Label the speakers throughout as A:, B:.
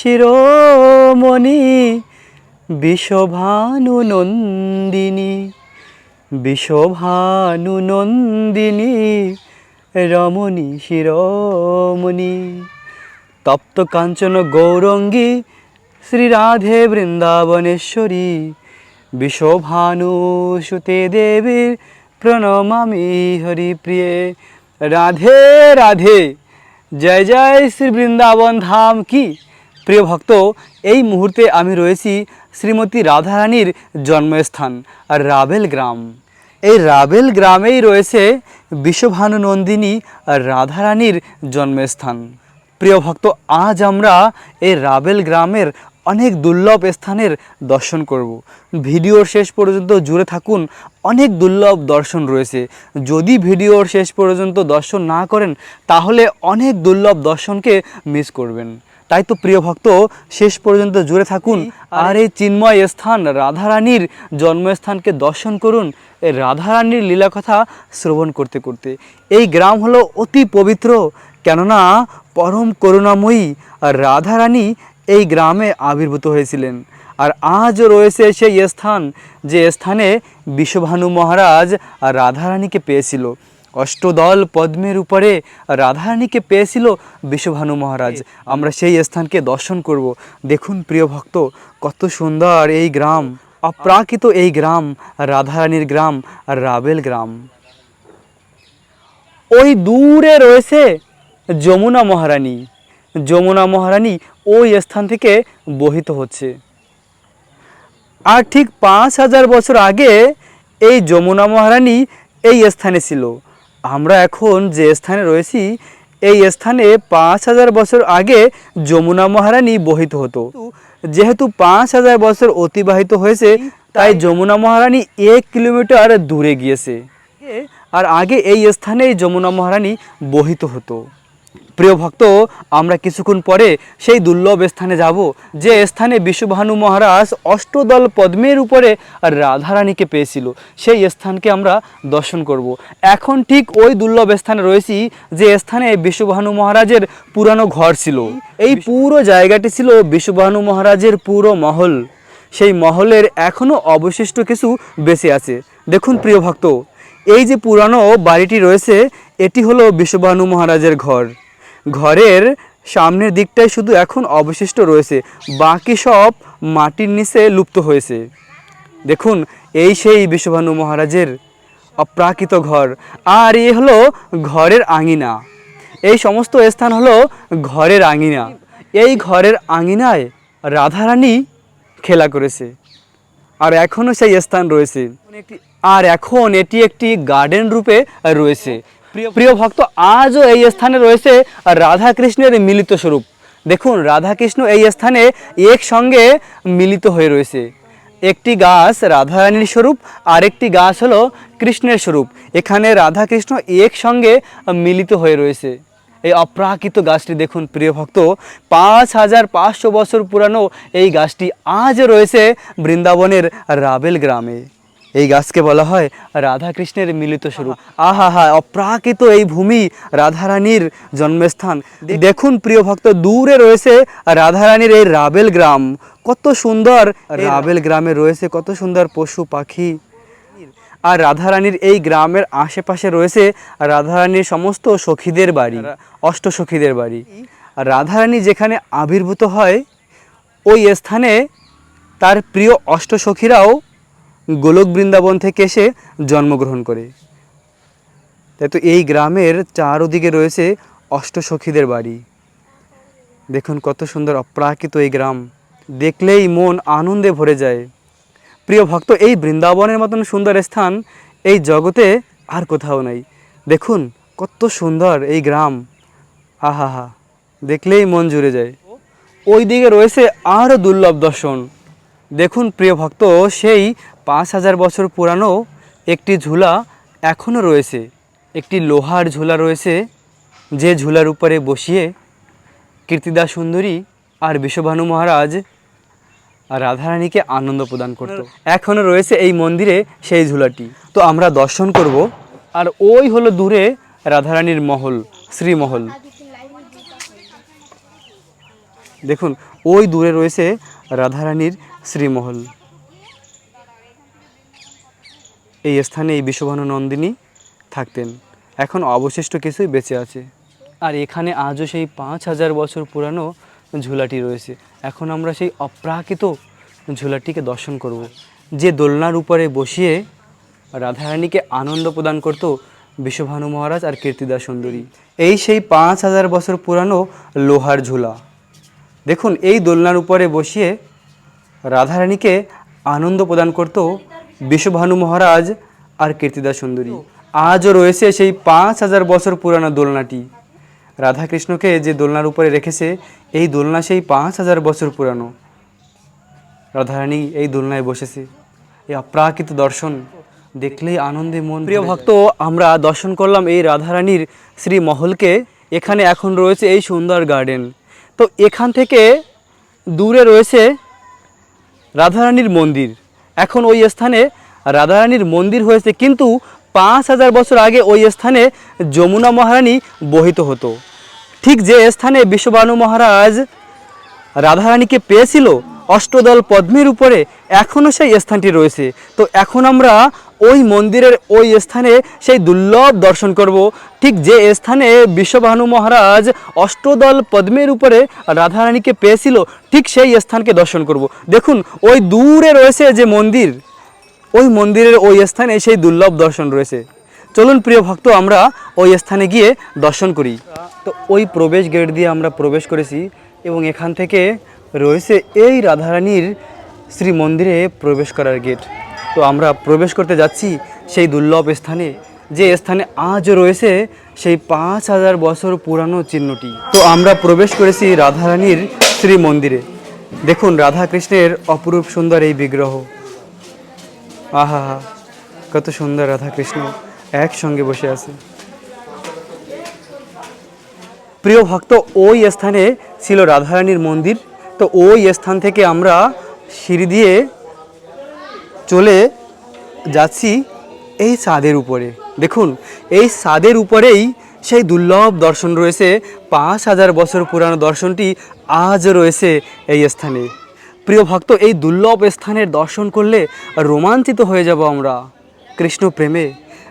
A: রমণী শিরোমণি বিশ্বভানু নন্দিনী বিশ্বভানু নন্দিনী রমণী শিরোমণি। তপ্ত কাঞ্চন গৌরঙ্গী, শ্রীরাধে বৃন্দাবনেশ্বরী বিশ্বভানু সুতে দেবীর প্রণমামি হরিপ্রিয়ে। রাধে রাধে, জয় জয় শ্রী বৃন্দাবন ধাম কি? প্রিয় ভক্ত, এই মুহূর্তে আমি রয়েছি শ্রীমতী রাধারানীর জন্মস্থান, রাবেল গ্রাম। এই রাবেল গ্রামেই রয়েছে বিশ্বভানু নন্দিনী রাধারানীর জন্মস্থান। প্রিয় ভক্ত, আজ আমরা এই রাবেল গ্রামের অনেক দুর্লভ স্থানের দর্শন করব। ভিডিওর শেষ পর্যন্ত জুড়ে থাকুন, অনেক দুর্লভ দর্শন রয়েছে। যদি ভিডিওর শেষ পর্যন্ত দর্শন না করেন, তাহলে অনেক দুর্লভ দর্শনকে মিস করবেন। তাই তো প্রিয় ভক্ত শেষ পর্যন্ত জুড়ে থাকুন। আর এই চিন্ময় স্থান রাধারানীর জন্মস্থানকে দর্শন করুন। এই রাধারানীর লীলা কথা শ্রবণ করতে করতে। এই গ্রাম হলো অতি পবিত্র। কেননা পরম করুণাময়ী আর রাধারানী এই গ্রামে আবির্ভূত হয়েছিলেন। আর আজও রয়েছে সেই স্থান যে স্থানে বিশ্বভানু মহারাজ আর রাধারানীকে পেয়েছিল। অষ্টদল পদ্মের উপরে রাধারানীকে পেয়েছিল বিশ্বভানু মহারাজ। আমরা সেই স্থানকে দর্শন করব। দেখুন প্রিয় ভক্ত কত সুন্দর এই গ্রাম অপ্রাকৃত এই গ্রাম রাধারানীর গ্রাম রাবেল গ্রাম। ওই দূরে রয়েছে যমুনা মহারানী। যমুনা মহারানী ওই স্থান থেকে বহিত হচ্ছে। আর ঠিক পাঁচ হাজার বছর আগে এই যমুনা মহারানী এই স্থানে ছিল। আমরা এখন যে স্থানে রয়েছি, এই স্থানে পাঁচ হাজার বছর আগে যমুনা মহারানী বহিত হতো। যেহেতু পাঁচ হাজার বছর অতিবাহিত হয়েছে, তাই যমুনা মহারানী এক কিলোমিটার দূরে গিয়েছে। আর আগে এই স্থানেই যমুনা মহারানী বহিত হতো। প্রিয় ভক্ত, আমরা কিছুক্ষণ পরে সেই দুর্লভ স্থানে যাব, যে স্থানে বিশ্বভানু মহারাজ অষ্টদল পদ্মের উপরে রাধারানীকে পেয়েছিল। সেই স্থানকে আমরা দর্শন করব। এখন ঠিক ওই দুর্লভ স্থানে রয়েছি, যে স্থানে বিশ্বভানু মহারাজের পুরানো ঘর ছিল। এই পুরো জায়গাটি ছিল বিশ্বভানু মহারাজের পুরো মহল। সেই মহলের এখনও অবশিষ্ট কিছু বেঁচে আছে। দেখুন প্রিয় ভক্ত, এই যে পুরানো বাড়িটি রয়েছে, এটি হলো বিশ্বভানু মহারাজের ঘর। ঘরের সামনের দিকটাই শুধু এখন অবশিষ্ট রয়েছে। বাকি সব মাটির নিচে লুপ্ত হয়েছে। দেখুন, এই সেই বিশ্বভানু মহারাজের অপ্রাকৃত ঘর। আর এ হলো ঘরের আঙিনা। এই সমস্ত স্থান হলো ঘরের আঙিনা। এই ঘরের আঙিনায় রাধারানী খেলা করেছে। আর এখনও সেই স্থান রয়েছে। আর এখন এটি একটি গার্ডেন রূপে রয়েছে। প্রিয় ভক্ত। আজও এই স্থানে রয়েছে রাধা কৃষ্ণের মিলিত স্বরূপ। দেখুন রাধা কৃষ্ণ এই স্থানে একসঙ্গে মিলিত হয়ে রয়েছে। একটি গাছ রাধারানীর স্বরূপ, আরেকটি গাছ হলো কৃষ্ণের স্বরূপ। এখানে রাধা কৃষ্ণ একসঙ্গে মিলিত হয়ে রয়েছে। এই অপ্রাকৃত গাছটি দেখুন, প্রিয় ভক্ত, পাঁচ হাজার পাঁচশো বছর পুরানো এই গাছটি আজ রয়েছে বৃন্দাবনের রাবেল গ্রামে। এই গাছকে বলা হয় রাধা কৃষ্ণের মিলিত স্বরূপ। আহা, হা, অপ্রাকৃত এই ভূমি রাধারানীর জন্মস্থান। দেখুন প্রিয় ভক্ত, দূরে রয়েছে রাধারানীর এই রাবেল গ্রাম। কত সুন্দর রাবেল গ্রামে রয়েছে, কত সুন্দর পশু পাখি। আর রাধারানীর এই গ্রামের আশেপাশে রয়েছে রাধারানীর সমস্ত সখীদের বাড়ি, অষ্ট সখীদের বাড়ি। আর রাধারানী যেখানে আবির্ভূত হয়, ওই স্থানে তার প্রিয় অষ্ট সখীরাও গোলক বৃন্দাবন থেকে এসে জন্মগ্রহণ করে। তাই তো এই গ্রামের চারদিকে রয়েছে অষ্ট সখীদের বাড়ি। দেখুন কত সুন্দর অপ্রাকৃত এই গ্রাম। দেখলেই মন আনন্দে ভরে যায়। প্রিয় ভক্ত, এই বৃন্দাবনের মতন সুন্দর স্থান এই জগতে আর কোথাও নাই। দেখুন কত সুন্দর এই গ্রাম। আহা হা দেখলেই মন জুড়ে যায়। ওই দিকে রয়েছে আরও দুর্লভ দর্শন। দেখুন প্রিয় ভক্ত, সেই পাঁচ হাজার বছর পুরানো একটি ঝুলা এখনও রয়েছে। একটি লোহার ঝুলা রয়েছে যে ঝুলার উপরে বসিয়ে কীর্তিদা সুন্দরী আর বিশ্বভানু মহারাজ রাধারানীকে আনন্দ প্রদান করত। এখনও রয়েছে এই মন্দিরে সেই ঝুলাটি। তো আমরা দর্শন করব আর ওই হলো দূরে রাধারানীর মহল, শ্রীমহল। দেখুন, ওই দূরে রয়েছে রাধারানীর শ্রীমহল। এই স্থানে এই বিশ্বভানু নন্দিনী থাকতেন। এখন অবশিষ্ট কিছুই বেঁচে আছে। আর এখানে আজও সেই পাঁচ হাজার বছর পুরানো ঝুলাটি রয়েছে। এখন আমরা সেই অপ্রাকৃত ঝুলাটিকে দর্শন করব, যে দোলনার উপরে বসিয়ে রাধারানীকে আনন্দ প্রদান করত বিশ্বভানু মহারাজ আর কীর্তিদা সুন্দরী। এই সেই পাঁচ হাজার বছর পুরানো লোহার ঝুলা। দেখুন, এই দোলনার উপরে বসিয়ে রাধারানীকে আনন্দ প্রদান করত বিশ্বভানু মহারাজ আর কীর্তিদা সুন্দরী। আজও রয়েছে সেই পাঁচ হাজার বছর পুরানো দোলনাটি। রাধাকৃষ্ণকে যে দোলনার উপরে রেখেছে এই দোলনা সেই পাঁচ হাজার বছর পুরানো। রাধারানী এই দোলনায় বসেছে। এই অপ্রাকৃত দর্শন দেখলেই আনন্দে মন প্রিয় ভক্ত আমরা দর্শন করলাম এই রাধারানীর শ্রী মহলকে এখানে এখন রয়েছে এই সুন্দর গার্ডেন। তো এখান থেকে দূরে রয়েছে রাধারানীর মন্দির। এখন ওই স্থানে রাধারানীর মন্দির হয়েছে, কিন্তু পাঁচ হাজার বছর আগে ওই স্থানে যমুনা মহারানী বহিত হতো। ঠিক যে স্থানে বিশ্ববানু মহারাজ রাধারানীকে পেয়েছিল অষ্টদল পদ্মের উপরে এখনও সেই স্থানটি রয়েছে। তো এখন আমরা ওই মন্দিরের ওই স্থানে সেই দুর্লভ দর্শন করব। ঠিক যে স্থানে বিশ্বভানু মহারাজ অষ্টদল পদ্মের উপরে রাধারানীকে পেয়েছিল, ঠিক সেই স্থানকে দর্শন করব। দেখুন, ওই দূরে রয়েছে যে মন্দির, ওই মন্দিরের ওই স্থানে সেই দুর্লভ দর্শন রয়েছে। চলুন প্রিয় ভক্ত, আমরা ওই স্থানে গিয়ে দর্শন করি। তো ওই প্রবেশ গেট দিয়ে আমরা প্রবেশ করেছি এবং এখান থেকে রয়েছে এই রাধারানীর শ্রী মন্দিরে প্রবেশ করার গেট তো আমরা প্রবেশ করতে যাচ্ছি সেই দুর্লভ স্থানে। যে স্থানে আজও রয়েছে সেই পাঁচ হাজার বছর পুরানো চিহ্নটি। তো আমরা প্রবেশ করেছি রাধারানীর শ্রী মন্দিরে দেখুন রাধা কৃষ্ণের অপরূপ সুন্দর এই বিগ্রহ। আহা কত সুন্দর রাধা কৃষ্ণ একসঙ্গে বসে আছে। প্রিয় ভক্ত, ওই স্থানে ছিল রাধারানীর মন্দির। তো ওই স্থান থেকে আমরা সিঁড়ি দিয়ে চলে যাচ্ছি এই ছাদের উপরে। দেখুন, এই ছাদের উপরেই সেই দুর্লভ দর্শন রয়েছে। পাঁচ হাজার বছর পুরানো দর্শনটি আজ রয়েছে এই স্থানে। প্রিয় ভক্ত, এই দুর্লভ স্থানের দর্শন করলে রোমাঞ্চিত হয়ে যাব আমরা। কৃষ্ণ প্রেমে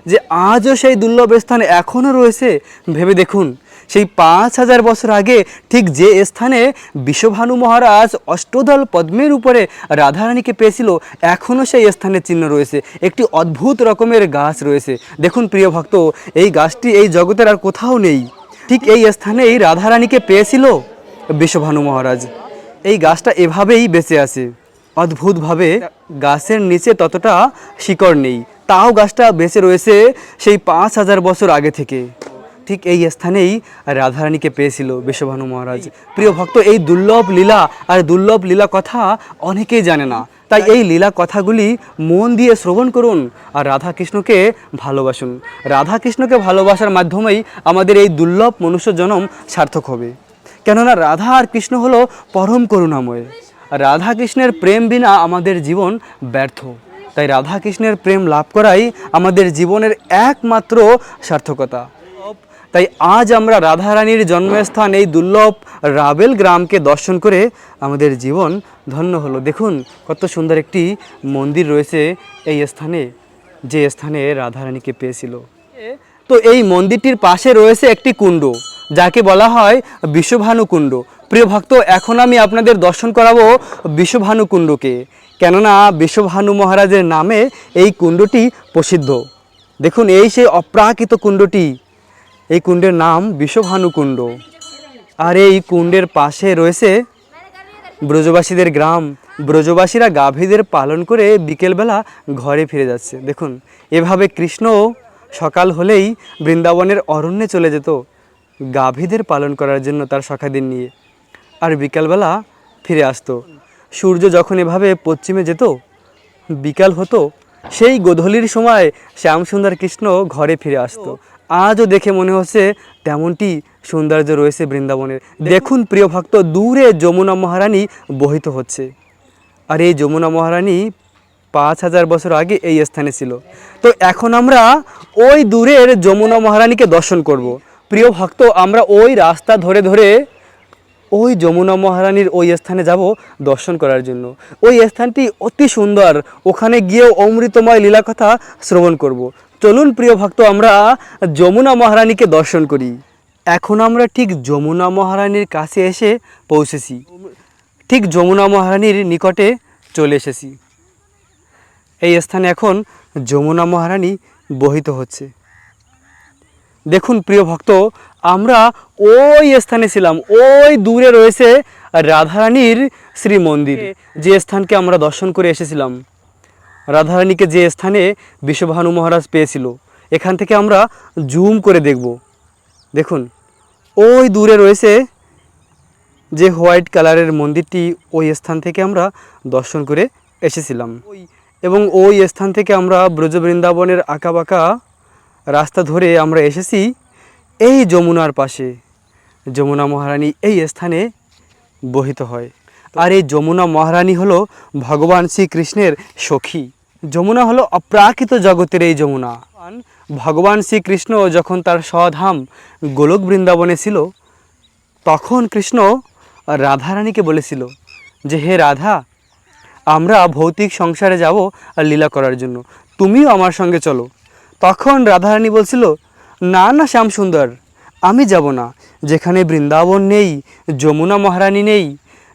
A: যে আজও সেই দুর্লভ স্থান এখনও রয়েছে, ভেবে দেখুন সেই পাঁচ হাজার বছর আগে ঠিক যে স্থানে বিশ্বভানু মহারাজ অষ্টদল পদ্মের উপরে রাধারানীকে পেয়েছিল, এখনও সেই স্থানের চিহ্ন রয়েছে। একটি অদ্ভুত রকমের গাছ রয়েছে। দেখুন প্রিয় ভক্ত, এই গাছটি এই জগতের আর কোথাও নেই। ঠিক এই স্থানেই রাধারানীকে পেয়েছিল বিশ্বভানু মহারাজ। এই গাছটা এভাবেই বেঁচে আছে। অদ্ভুতভাবে গাছের নিচে ততটা শিকড় নেই। তাও গাছটা বেঁচে রয়েছে সেই পাঁচ হাজার বছর আগে থেকে। ঠিক এই স্থানেই রাধারানীকে পেয়েছিল বিশ্বভানু মহারাজ। প্রিয় ভক্ত, এই দুর্লভ লীলা আর দুর্লভ লীলা কথা অনেকেই জানে না। তাই এই লীলা কথাগুলি মন দিয়ে শ্রবণ করুন আর রাধা কৃষ্ণকে ভালোবাসুন। রাধা কৃষ্ণকে ভালোবাসার মাধ্যমেই আমাদের এই দুর্লভ মনুষ্য জনম সার্থক হবে। কেননা রাধা আর কৃষ্ণ হলো পরম করুণাময়। রাধা কৃষ্ণের প্রেম বিনা আমাদের জীবন ব্যর্থ। তাই রাধা কৃষ্ণের প্রেম লাভ করাই আমাদের জীবনের একমাত্র সার্থকতা। তাই আজ আমরা রাধারানীর জন্মস্থান এই দুর্লভ রাবেল গ্রামকে দর্শন করে আমাদের জীবন ধন্য হলো। দেখুন, কত সুন্দর একটি মন্দির রয়েছে এই স্থানে, যে স্থানে রাধারানীকে পেয়েছিল। তো এই মন্দিরটির পাশে রয়েছে একটি কুণ্ড, যাকে বলা হয় বিশ্বভানু কুণ্ড প্রিয় ভক্ত, এখন আমি আপনাদের দর্শন করাবো বিশ্বভানু কুণ্ডকে কেননা বিশ্বভানু মহারাজের নামে এই কুণ্ডটি প্রসিদ্ধ। দেখুন, এই সেই অপ্রাকৃত কুণ্ডটি এই কুণ্ডের নাম বিশ্বভানু কুণ্ড আর এই কুণ্ডের পাশে রয়েছে ব্রজবাসীদের গ্রাম। ব্রজবাসীরা গাভীদের পালন করে বিকেলবেলা ঘরে ফিরে যাচ্ছে। দেখুন, এভাবে কৃষ্ণ সকাল হলেই বৃন্দাবনের অরণ্যে চলে যেত গাভীদের পালন করার জন্য তার সখাদের নিয়ে। আর বিকালবেলা ফিরে আসতো। সূর্য যখন এভাবে পশ্চিমে যেত, বিকাল হতো, সেই গোধূলির সময় শ্যামসুন্দর কৃষ্ণ ঘরে ফিরে আসতো। আজও দেখে মনে হচ্ছে তেমনটি সৌন্দর্য রয়েছে বৃন্দাবনের। দেখুন, প্রিয় ভক্ত, দূরে যমুনা মহারানী বহিত হচ্ছে। আর এই যমুনা মহারানী পাঁচ হাজার বছর আগে এই স্থানে ছিল। তো এখন আমরা ওই দূরের যমুনা মহারানীকে দর্শন করব। প্রিয় ভক্ত, আমরা ওই রাস্তা ধরে ধরে ওই যমুনা মহারানীর ওই স্থানে যাব দর্শন করার জন্য। ওই স্থানটি অতি সুন্দর। ওখানে গিয়েও অমৃতময় লীলা কথা শ্রবণ করব। চলুন প্রিয় ভক্ত, আমরা যমুনা মহারানীকে দর্শন করি। এখন আমরা ঠিক যমুনা মহারানীর কাছে এসে পৌঁছেছি। ঠিক যমুনা মহারানীর নিকটে চলে এসেছি। এই স্থানে এখন যমুনা মহারানী বহিত হচ্ছে। দেখুন প্রিয় ভক্ত, আমরা ওই স্থানে ছিলাম, ওই দূরে রয়েছে রাধারানীর শ্রী মন্দির যে স্থানকে আমরা দর্শন করে এসেছিলাম। রাধারানীকে যে স্থানে বিশ্বভানু মহারাজ পেয়েছিল, এখান থেকে আমরা জুম করে দেখব। দেখুন, ওই দূরে রয়েছে যে হোয়াইট কালারের মন্দিরটি, ওই স্থান থেকে আমরা দর্শন করে এসেছিলাম। এবং ওই স্থান থেকে আমরা ব্রজ বৃন্দাবনের আঁকাবাঁকা রাস্তা ধরে আমরা এসেছি এই যমুনার পাশে। যমুনা মহারানী এই স্থানে বহিত হয়। আর এই যমুনা মহারানী হলো ভগবান শ্রীকৃষ্ণের সখী। যমুনা হলো অপ্রাকৃত জগতের এই যমুনা। ভগবান শ্রীকৃষ্ণ যখন তার স্বধাম গোলক বৃন্দাবনে ছিল, তখন কৃষ্ণ রাধারানীকে বলেছিল যে, হে রাধা, আমরা ভৌতিক সংসারে যাব আর লীলা করার জন্য। তুমিও আমার সঙ্গে চলো। তখন রাধারানী বলছিল, না না শ্যাম সুন্দর আমি যাব না। যেখানে বৃন্দাবন নেই, যমুনা মহারানী নেই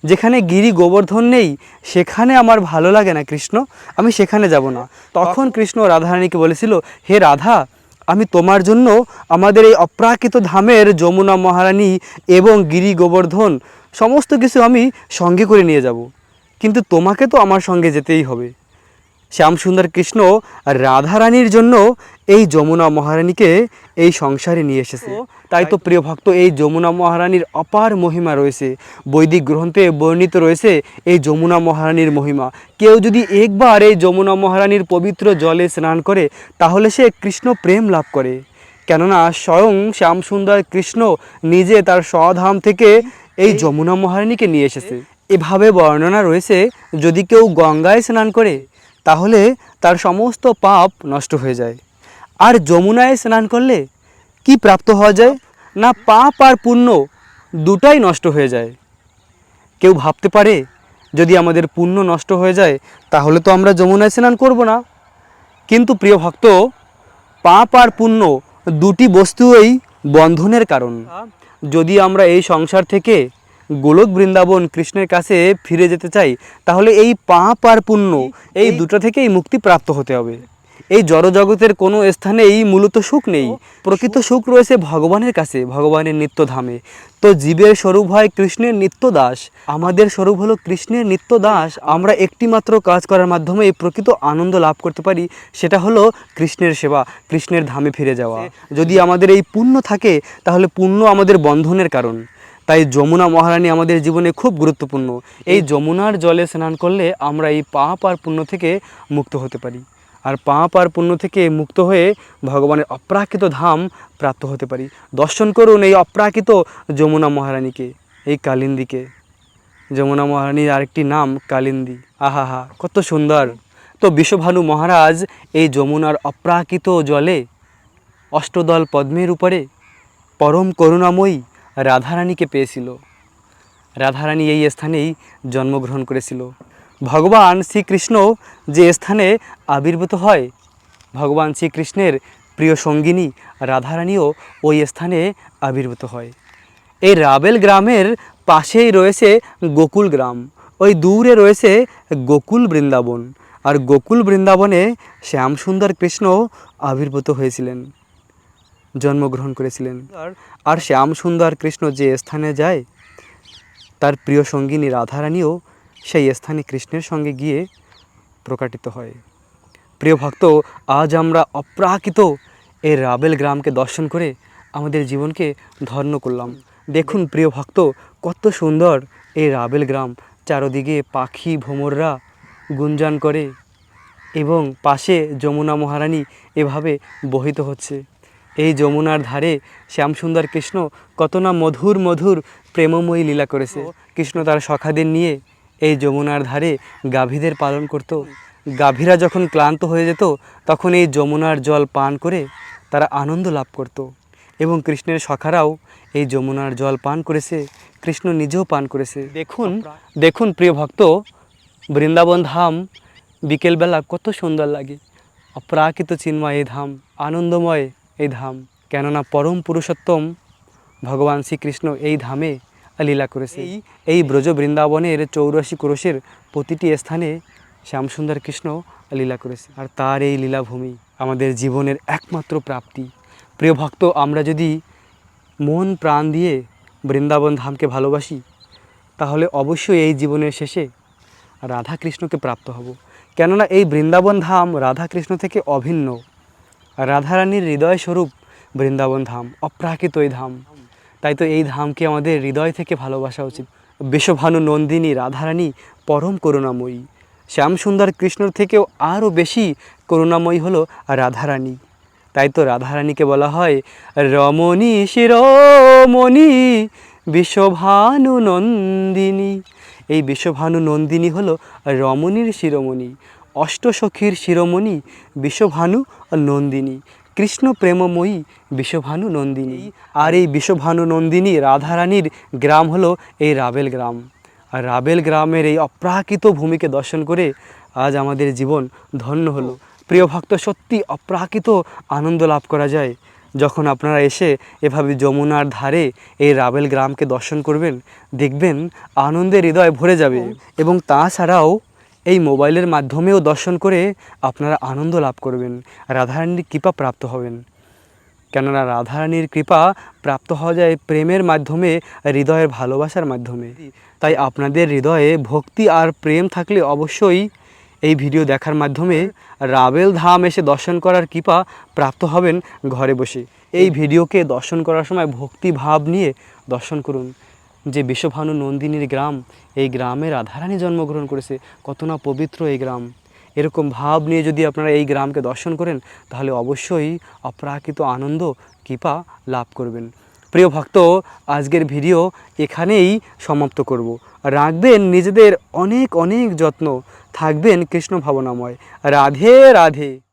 A: যেখানে গিরি গোবর্ধন নেই, সেখানে আমার ভালো লাগে না কৃষ্ণ, আমি সেখানে যাব না। তখন কৃষ্ণ রাধারানীকে বলেছিল, হে রাধা, আমি তোমার জন্য আমাদের এই অপ্রাকৃত ধামের যমুনা মহারানী এবং গিরি গোবর্ধন সমস্ত কিছু আমি সঙ্গে করে নিয়ে যাব। কিন্তু তোমাকে তো আমার সঙ্গে যেতেই হবে। শ্যামসুন্দর কৃষ্ণ রাধারানীর জন্য এই যমুনা মহারানীকে এই সংসারে নিয়ে এসেছে। তাই তো প্রিয় ভক্ত এই যমুনা মহারানীর অপার মহিমা রয়েছে। বৈদিক গ্রন্থে বর্ণিত রয়েছে এই যমুনা মহারানীর মহিমা। কেউ যদি একবার এই যমুনা মহারানীর পবিত্র জলে স্নান করে তাহলে সে কৃষ্ণ প্রেম লাভ করে। কেননা স্বয়ং শ্যামসুন্দর কৃষ্ণ নিজে তার স্বধাম থেকে এই যমুনা মহারানীকে নিয়ে এসেছে। এভাবে বর্ণনা রয়েছে যদি কেউ গঙ্গায় স্নান করে তাহলে তার সমস্ত পাপ নষ্ট হয়ে যায়। আর যমুনায় স্নান করলে কি প্রাপ্ত হওয়া যায়? না পাপ আর পুণ্য দুটাই নষ্ট হয়ে যায়। কেউ ভাবতে পারে, যদি আমাদের পুণ্য নষ্ট হয়ে যায়, তাহলে তো আমরা যমুনায় স্নান করব না। কিন্তু প্রিয় ভক্ত, পাপ আর পুণ্য দুটি বস্তুই বন্ধনের কারণ। যদি আমরা এই সংসার থেকে গোলক বৃন্দাবন কৃষ্ণের কাছে ফিরে যেতে চাই তাহলে এই পাপ আর পুণ্য এই দুটো থেকেই মুক্তি প্রাপ্ত হতে হবে। এই জড়জগতের কোনো স্থানেই মূলত সুখ নেই। প্রকৃত সুখ রয়েছে ভগবানের কাছে ভগবানের নিত্য ধামে তো জীবের স্বরূপ হয় কৃষ্ণের নিত্য দাস আমাদের স্বরূপ হলো কৃষ্ণের নিত্য দাস আমরা একটি মাত্র কাজ করার মাধ্যমে এই প্রকৃত আনন্দ লাভ করতে পারি সেটা হলো কৃষ্ণের সেবা কৃষ্ণের ধামে ফিরে যাওয়া। যদি আমাদের এই পুণ্য থাকে তাহলে পুণ্য আমাদের বন্ধনের কারণ। তাই যমুনা মহারানী আমাদের জীবনে খুব গুরুত্বপূর্ণ। এই যমুনার জলে স্নান করলে আমরা এই পাপ আর পুণ্য থেকে মুক্ত হতে পারি। আর পাপ আর পুণ্য থেকে মুক্ত হয়ে ভগবানের অপ্রাকৃত ধাম প্রাপ্ত হতে পারি। দর্শন করুন এই অপ্রাকৃত যমুনা মহারানীকে, এই কালিন্দীকে। যমুনা মহারানীর আরেকটি নাম কালিন্দী। আহা হা কত সুন্দর। তো বিশ্বভানু মহারাজ এই যমুনার অপ্রাকৃত জলে অষ্টদল পদ্মের উপরে পরম করুণাময়ী রাধারানীকে পেয়েছিল। রাধারানী এই স্থানেই জন্মগ্রহণ করেছিল। ভগবান শ্রীকৃষ্ণ যে স্থানে আবির্ভূত হয়, ভগবান শ্রীকৃষ্ণের প্রিয় সঙ্গিনী রাধারানীও ওই স্থানে আবির্ভূত হয়। এই রাবেল গ্রামের পাশেই রয়েছে গোকুল গ্রাম। ওই দূরে রয়েছে গোকুল বৃন্দাবন। আর গোকুল বৃন্দাবনে শ্যামসুন্দর কৃষ্ণ আবির্ভূত হয়েছিলেন। জন্মগ্রহণ করেছিলেন। আর- শ্যাম সুন্দর কৃষ্ণ যে স্থানে যায়, তার প্রিয় সঙ্গিনী রাধারানীও সেই স্থানে কৃষ্ণের সঙ্গে গিয়ে প্রকাটিত হয়। প্রিয় ভক্ত, আজ আমরা অপ্রাকৃত এই রাবেল গ্রামকে দর্শন করে আমাদের জীবনকে ধন্য করলাম। দেখুন প্রিয় ভক্ত, কত সুন্দর এই রাবেল গ্রাম। চারদিকে পাখি ভোমররা গুঞ্জন করে এবং পাশে যমুনা মহারানী এভাবে বহিত হচ্ছে। এই যমুনার ধারে শ্যামসুন্দর কৃষ্ণ কত না মধুর মধুর প্রেমময়ী লীলা করেছে। কৃষ্ণ তার সখাদের নিয়ে এই যমুনার ধারে গাভীদের পালন করত। গাভীরা যখন ক্লান্ত হয়ে যেত, তখন এই যমুনার জল পান করে তারা আনন্দ লাভ করত এবং কৃষ্ণের সখারাও এই যমুনার জল পান করেছে, কৃষ্ণ নিজেও পান করেছে। দেখুন দেখুন প্রিয় ভক্ত, বৃন্দাবন ধাম বিকেলবেলা কত সুন্দর লাগে। অপ্রাকৃত চিন্ময় এই ধাম, আনন্দময়। এই ধাম। কেননা পরম পুরুষোত্তম ভগবান শ্রীকৃষ্ণ এই ধামে লীলা করেছে। এই এই ব্রজ বৃন্দাবনের চৌরাশি ক্রোশের প্রতিটি স্থানে শ্যামসুন্দর কৃষ্ণ লীলা করেছে। আর তার এই লীলাভূমি আমাদের জীবনের একমাত্র প্রাপ্তি। প্রিয় ভক্ত আমরা যদি মন প্রাণ দিয়ে বৃন্দাবন ধামকে ভালোবাসি তাহলে অবশ্যই এই জীবনের শেষে রাধা কৃষ্ণকে প্রাপ্ত হব। কেননা এই বৃন্দাবন ধাম রাধা কৃষ্ণ থেকে অভিন্ন। রাধারানীর হৃদয় স্বরূপ বৃন্দাবন ধাম, অপ্রাকৃত এই ধাম। তাই তো এই ধামকে আমাদের হৃদয় থেকে ভালোবাসা উচিত। বিশ্বভানু নন্দিনী রাধারানী পরম করুণাময়ী। শ্যামসুন্দর কৃষ্ণর থেকেও আরও বেশি করুণাময়ী হলো রাধারানী। তাই তো রাধারানীকে বলা হয়, রমণী শিরোমণি, বিশ্বভানু নন্দিনী। এই বিশ্বভানু নন্দিনী হলো রমণীর শিরোমণি। অষ্টসখীর শিরোমণি বিশ্বভানু নন্দিনী কৃষ্ণ প্রেমময়ী বিশ্বভানু নন্দিনী। আর এই বিশ্বভানু নন্দিনী রাধারানীর গ্রাম হলো এই রাবেল গ্রাম। আর রাবেল গ্রামের এই অপ্রাকৃত ভূমিকে দর্শন করে আজ আমাদের জীবন ধন্য হলো। প্রিয় ভক্ত, সত্যি অপ্রাকৃত আনন্দ লাভ করা যায়। যখন আপনারা এসে এভাবে যমুনার ধারে এই রাবেল গ্রামকে দর্শন করবেন, দেখবেন আনন্দের হৃদয় ভরে যাবে। এবং তাছাড়াও এই মোবাইলের মাধ্যমেও দর্শন করে আপনারা আনন্দ লাভ করবেন। রাধারানীর কৃপা প্রাপ্ত হবেন। কেননা রাধারানীর কৃপা প্রাপ্ত হওয়া যায় প্রেমের মাধ্যমে, হৃদয়ের ভালোবাসার মাধ্যমে। তাই আপনাদের হৃদয়ে ভক্তি আর প্রেম থাকলে অবশ্যই এই ভিডিও দেখার মাধ্যমে রাবেল ধাম এসে দর্শন করার কৃপা প্রাপ্ত হবেন ঘরে বসে। এই ভিডিওকে দর্শন করার সময় ভক্তি ভাব নিয়ে দর্শন করুন। যে বিশ্বভানু নন্দিনীর গ্রাম, এই গ্রামের রাধারানী জন্মগ্রহণ করেছে। কত না পবিত্র এই গ্রাম। এরকম ভাব নিয়ে যদি আপনারা এই গ্রামকে দর্শন করেন, তাহলে অবশ্যই অপ্রাকৃত আনন্দ, কৃপা লাভ করবেন। প্রিয় ভক্ত, আজকের ভিডিও এখানেই সমাপ্ত করব। রাখবেন নিজেদের অনেক অনেক যত্ন। থাকবেন কৃষ্ণ ভাবনাময়। রাধে রাধে।